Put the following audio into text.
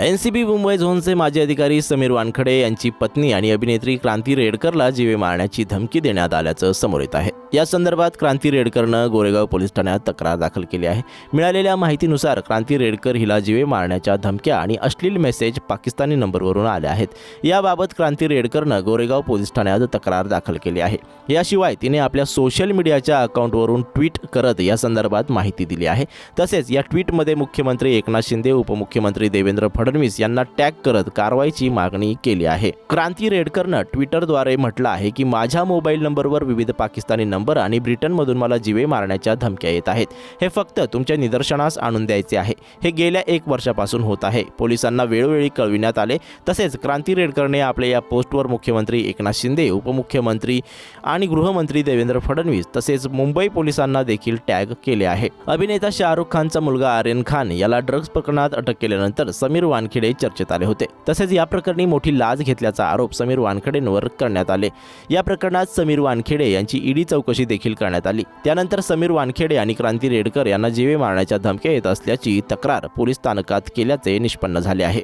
N C B Mumbai झोनचे माजी अधिकारी समीर वानखडे यांची पत्नी आणि अभिनेत्री क्रांती रेडकरला जीवे मारण्याची धमकी देण्यात आल्याचं समोर येत आहे. या संदर्भात क्रांती रेडकरनं गोरेगाव पोलीस ठाण्यात तक्रार दाखल केली आहे. मिळालेल्या माहितीनुसार क्रांती रेडकर हिला जीवे मारण्याच्या धमक्या आणि अश्लील मेसेज पाकिस्तानी नंबरवरून आले आहेत. याबाबत क्रांती रेडकरनं गोरेगाव पोलीस ठाण्यात तक्रार दाखल केली आहे. याशिवाय तिने आपल्या सोशल मीडियाच्या अकाउंटवरून ट्विट करत या संदर्भात माहिती दिली आहे. तसेच या ट्विटमध्ये मुख्यमंत्री एकनाथ शिंदे उपमुख्यमंत्री देवेंद्र फडणवीस यांना टॅग करत कारवाईची मागणी केली आहे. क्रांती रेडकरनं ट्विटरद्वारे म्हटलं आहे की माझ्या मोबाईल नंबरवर विविध पाकिस्तानी नंबर आणि ब्रिटनमधून मला जीवे मारण्याच्या धमक्या येत आहेत. हे फक्त तुमच्या निदर्शनास आणून द्यायचे आहे. हे गेल्या एक वर्षापासून होत आहे. पोलिसांना वेळोवेळी कळविण्यात आले. तसेच क्रांती रेडकरने आपल्या या पोस्टवर मुख्यमंत्री एकनाथ शिंदे उपमुख्यमंत्री आणि गृहमंत्री देवेंद्र फडणवीस तसेच मुंबई पोलिसांना देखील टॅग केले आहे. अभिनेता शाहरुख खानचा मुलगा आर्यन खान याला ड्रग्ज प्रकरणात अटक केल्यानंतर समीर वानखेडे चर्चेत आले होते. तसेच या प्रकरणी मोठी लाच घेतल्याचा आरोप समीर वानखेडेंवर करण्यात आले. या प्रकरणात समीर वानखेडे यांची ईडी चौकशी देखील करण्यात आली. त्यानंतर समीर वानखेडे आणि क्रांती रेडकर यांना जीवे मारण्याच्या धमक्या येत असल्याची तक्रार पोलीस स्थानकात केल्याचे निष्पन्न झाले आहे.